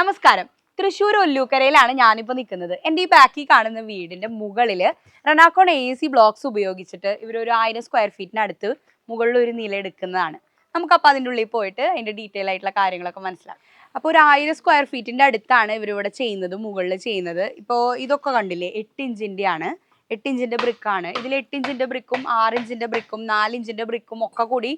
നമസ്കാരം. തൃശ്ശൂർ ഒല്ലൂക്കരയിലാണ് ഞാനിപ്പോൾ നിൽക്കുന്നത് എന്റെ ഈ ബാക്കി കാണുന്ന വീടിന്റെ മുകളിൽ റണാക്കോൺ എ സി ബ്ലോക്സ് ഉപയോഗിച്ചിട്ട് ഇവരൊരു ആയിരം സ്ക്വയർ ഫീറ്റിനടുത്ത് മുകളിൽ ഒരു നില എടുക്കുന്നതാണ്. നമുക്കപ്പോൾ അതിന്റെ ഉള്ളിൽ പോയിട്ട് അതിന്റെ ഡീറ്റെയിൽ ആയിട്ടുള്ള കാര്യങ്ങളൊക്കെ മനസ്സിലാക്കാം. അപ്പോൾ ഒരു ആയിരം സ്ക്വയർ ഫീറ്റിന്റെ അടുത്താണ് ഇവരിവിടെ ചെയ്യുന്നത് മുകളിൽ ചെയ്യുന്നത്. ഇപ്പോൾ ഇതൊക്കെ കണ്ടില്ലേ? എട്ട് ഇഞ്ചിന്റെ ആണ്. എട്ട് ഇഞ്ചിന്റെ ബ്രിക്കാണ് ഇതിൽ എട്ട് ഇഞ്ചിന്റെ ബ്രിക്കും ആറ് ഇഞ്ചിന്റെ ബ്രിക്കും നാല് ഇഞ്ചിന്റെ ബ്രിക്കും ഒക്കെ കൂടി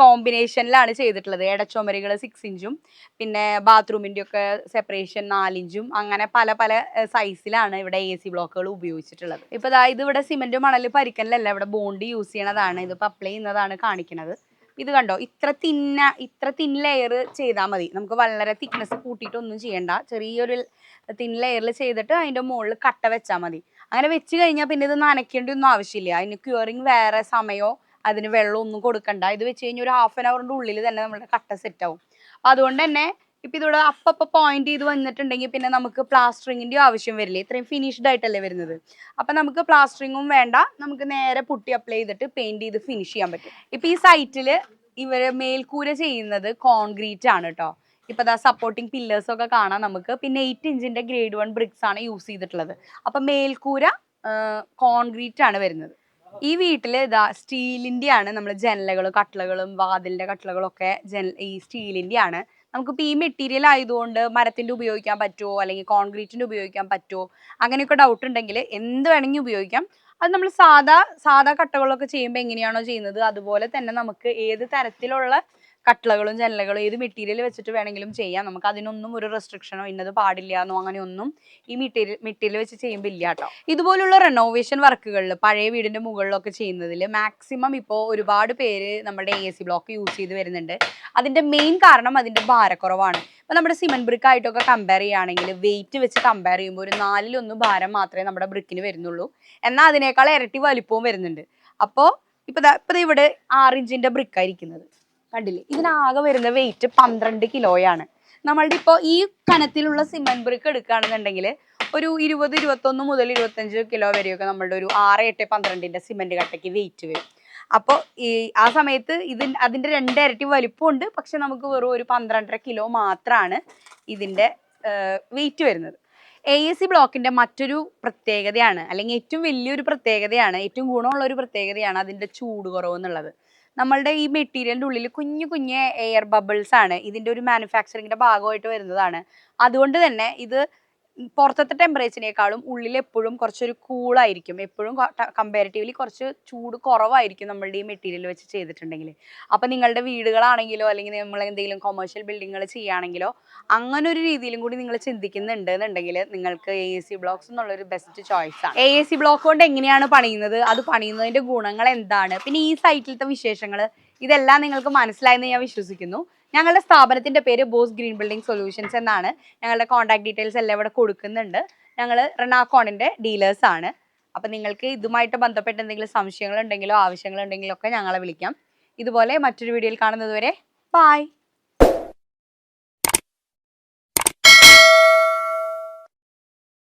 കോമ്പിനേഷനിലാണ് ചെയ്തിട്ടുള്ളത്. ഇടച്ചുമരികൾ സിക്സ് ഇഞ്ചും പിന്നെ ബാത്റൂമിന്റെ ഒക്കെ സെപ്പറേഷൻ നാലിഞ്ചും അങ്ങനെ പല പല സൈസിലാണ് ഇവിടെ എ സി ബ്ലോക്കുകൾ ഉപയോഗിച്ചിട്ടുള്ളത്. ഇപ്പോൾ ഇത് ഇവിടെ സിമെന്റ് മണൽ പരിക്കലല്ല ഇവിടെ ബോണ്ട് യൂസ് ചെയ്യണതാണ്. ഇതിപ്പോൾ അപ്ലൈ ചെയ്യുന്നതാണ് കാണിക്കുന്നത് ഇത് കണ്ടോ? ഇത്ര തിന്ന ഇത്ര തിൻ ലെയർ ചെയ്താൽ മതി. നമുക്ക് വളരെ തിക്നെസ് കൂട്ടിയിട്ടൊന്നും ചെയ്യണ്ട. ചെറിയൊരു തിൻ ലെയറിൽ ചെയ്തിട്ട് അതിന്റെ മുകളിൽ കട്ട വെച്ചാൽ മതി. അങ്ങനെ വെച്ച് കഴിഞ്ഞാൽ പിന്നെ ഇത് നനയ്ക്കേണ്ടി ഒന്നും ആവശ്യമില്ല. അതിന് ക്യൂറിങ് വേറെ സമയമോ അതിന് വെള്ളം ഒന്നും കൊടുക്കണ്ട. ഇത് വെച്ച് കഴിഞ്ഞാൽ ഒരു ഹാഫ് ആൻ അവറിന്റെ ഉള്ളിൽ തന്നെ നമ്മുടെ കട്ട സെറ്റ് ആവും. അപ്പം അതുകൊണ്ട് തന്നെ ഇപ്പം ഇതിവിടെ അപ്പപ്പോൾ പോയിന്റ് ചെയ്ത് വന്നിട്ടുണ്ടെങ്കിൽ പിന്നെ നമുക്ക് പ്ലാസ്റ്ററിങ്ങിന്റെ ആവശ്യം വരില്ല? ഇത്രയും ഫിനിഷ്ഡ് ആയിട്ടല്ലേ വരുന്നത്. അപ്പം നമുക്ക് പ്ലാസ്റ്ററിങ്ങും വേണ്ട. നമുക്ക് നേരെ പുട്ടി അപ്ലൈ ചെയ്തിട്ട് പെയിന്റ് ചെയ്ത് ഫിനിഷ് ചെയ്യാൻ പറ്റും. ഇപ്പം ഈ സൈറ്റിൽ ഇവർ മേൽക്കൂര ചെയ്യുന്നത് കോൺക്രീറ്റ് ആണ് കേട്ടോ ഇപ്പം ദാ സപ്പോർട്ടിങ് പില്ലേഴ്സ് ഒക്കെ കാണാം നമുക്ക്. പിന്നെ എയ്റ്റ് ഇഞ്ചിന്റെ ഗ്രേഡ് വൺ ബ്രിക്സ് ആണ് യൂസ് ചെയ്തിട്ടുള്ളത്. അപ്പം മേൽക്കൂര കോൺക്രീറ്റ് ആണ് വരുന്നത്. ഈ വീട്ടിൽ ഇതാ സ്റ്റീലിന്റെയാണ് നമ്മൾ ജനലകളും കട്ടിലകളും വാതിലിന്റെ കട്ടിലകളും ഒക്കെ ഈ സ്റ്റീലിന്റെയാണ്. നമുക്കിപ്പോൾ ഈ മെറ്റീരിയൽ ആയതുകൊണ്ട് മരത്തിന്റെ ഉപയോഗിക്കാൻ പറ്റുമോ അല്ലെങ്കിൽ കോൺക്രീറ്റിന്റെ ഉപയോഗിക്കാൻ പറ്റുമോ അങ്ങനെയൊക്കെ ഡൗട്ട് ഉണ്ടെങ്കിൽ എന്ത് വേണമെങ്കിൽ ഉപയോഗിക്കാം. അത് നമ്മൾ സാധാ സാധാ കട്ടകളൊക്കെ ചെയ്യുമ്പോൾ എങ്ങനെയാണോ ചെയ്യുന്നത്? അതുപോലെ തന്നെ നമുക്ക് ഏത് തരത്തിലുള്ള കട്ടിളകളും ജനലകളും ഏത് മെറ്റീരിയൽ വെച്ചിട്ട് വേണമെങ്കിലും ചെയ്യാം. നമുക്ക് അതിനൊന്നും ഒരു റെസ്ട്രിക്ഷനോ ഇന്നത് പാടില്ല എന്നോ അങ്ങനെയൊന്നും ഈ മെറ്റീരിയൽ മെറ്റീരിയൽ വെച്ച് ചെയ്യുമ്പോൾ ഇല്ല കേട്ടോ ഇതുപോലുള്ള റെനോവേഷൻ വർക്കുകളിൽ പഴയ വീടിന്റെ മുകളിലൊക്കെ ചെയ്യുന്നതിൽ മാക്സിമം ഇപ്പോൾ ഒരുപാട് പേര് നമ്മുടെ എ സി ബ്ലോക്ക് യൂസ് ചെയ്ത് വരുന്നുണ്ട്. അതിന്റെ മെയിൻ കാരണം അതിന്റെ ഭാരക്കുറവാണ്. ഇപ്പൊ നമ്മുടെ സിമെന്റ് ബ്രിക്ക് ആയിട്ടൊക്കെ കമ്പയർ ചെയ്യുകയാണെങ്കിൽ വെയിറ്റ് വെച്ച് കമ്പയർ ചെയ്യുമ്പോൾ ഒരു നാലിലൊന്ന് ഭാരം മാത്രമേ നമ്മുടെ ബ്രിക്കിന് വരുന്നുള്ളൂ. എന്നാൽ അതിനേക്കാൾ ഇരട്ടി വലിപ്പവും വരുന്നുണ്ട്. അപ്പോൾ ഇപ്പൊ ഇപ്പം ഇവിടെ ആറ് ഇഞ്ചിന്റെ ബ്രിക്കായിരിക്കുന്നത് കണ്ടില്ലേ? ഇതിനാകെ വരുന്ന വെയിറ്റ് പന്ത്രണ്ട് കിലോയാണ് നമ്മളുടെ ഇപ്പോൾ ഈ കനത്തിലുള്ള സിമെന്റ് ബ്രിക്ക് എടുക്കുകയാണെന്നുണ്ടെങ്കിൽ ഒരു ഇരുപത് ഇരുപത്തൊന്ന് മുതൽ ഇരുപത്തഞ്ച് കിലോ വരെയൊക്കെ നമ്മളുടെ ഒരു ആറ് എട്ട് പന്ത്രണ്ടിന്റെ സിമെന്റ് കട്ടയ്ക്ക് വെയിറ്റ് വരും. അപ്പോൾ ഈ ആ സമയത്ത് ഇതിൻ അതിന്റെ രണ്ട് ഇരട്ടി വലിപ്പമുണ്ട്. പക്ഷെ നമുക്ക് വെറും ഒരു പന്ത്രണ്ടര കിലോ മാത്രമാണ് ഇതിന്റെ വെയിറ്റ് വരുന്നത്. എ എസ് സി ബ്ലോക്കിന്റെ മറ്റൊരു പ്രത്യേകതയാണ് അല്ലെങ്കിൽ ഏറ്റവും വലിയൊരു പ്രത്യേകതയാണ് ഏറ്റവും ഗുണമുള്ള ഒരു പ്രത്യേകതയാണ് അതിന്റെ ചൂട് കുറവ് എന്നുള്ളത് നമ്മളുടെ ഈ മെറ്റീരിയലിന്റെ ഉള്ളിൽ കുഞ്ഞു കുഞ്ഞ് എയർ ബബിൾസ് ആണ് ഇതിന്റെ ഒരു മാനുഫാക്ചറിങ്ങിന്റെ ഭാഗമായിട്ട് വരുന്നതാണ്. അതുകൊണ്ട് തന്നെ ഇത് പുറത്തത്തെ ടെമ്പറേച്ചറിനേക്കാളും ഉള്ളിൽ എപ്പോഴും കുറച്ചൊരു കൂളായിരിക്കും. എപ്പോഴും കമ്പാരിറ്റീവ്ലി കുറച്ച് ചൂട് കുറവായിരിക്കും നമ്മളുടെ ഈ മെറ്റീരിയൽ വെച്ച് ചെയ്തിട്ടുണ്ടെങ്കിൽ അപ്പം നിങ്ങളുടെ വീടുകളാണെങ്കിലോ അല്ലെങ്കിൽ നമ്മൾ എന്തെങ്കിലും കൊമേഴ്ഷ്യൽ ബിൽഡിങ്ങുകൾ ചെയ്യുകയാണെങ്കിലോ അങ്ങനെ ഒരു രീതിയിലും കൂടി നിങ്ങൾ ചിന്തിക്കുന്നുണ്ട് എന്നുണ്ടെങ്കിൽ നിങ്ങൾക്ക് എ സി ബ്ലോക്സ് എന്നുള്ളൊരു ബെസ്റ്റ് ചോയ്സ് ആണ്. എ സി ബ്ലോക്ക് കൊണ്ട് എങ്ങനെയാണ് പണിയുന്നത്? അത് പണിയുന്നതിന്റെ ഗുണങ്ങൾ എന്താണ്? പിന്നെ ഈ സൈറ്റിലത്തെ വിശേഷങ്ങൾ ഇതെല്ലാം നിങ്ങൾക്ക് മനസ്സിലായെന്ന് ഞാൻ വിശ്വസിക്കുന്നു. ഞങ്ങളുടെ സ്ഥാപനത്തിന്റെ പേര് ബോസ് ഗ്രീൻ ബിൽഡിംഗ് സൊല്യൂഷൻസ് എന്നാണ്. ഞങ്ങളുടെ കോൺടാക്ട് ഡീറ്റെയിൽസ് എല്ലാം ഇവിടെ കൊടുക്കുന്നുണ്ട്. ഞങ്ങൾ റെനാക്കോണിന്റെ ഡീലേഴ്സ് ആണ്. അപ്പം നിങ്ങൾക്ക് ഇതുമായിട്ട് ബന്ധപ്പെട്ട് എന്തെങ്കിലും സംശയങ്ങളുണ്ടെങ്കിലോ ആവശ്യങ്ങളുണ്ടെങ്കിലോ ഒക്കെ ഞങ്ങളെ വിളിക്കാം. ഇതുപോലെ മറ്റൊരു വീഡിയോയിൽ കാണുന്നതുവരെ ബായ്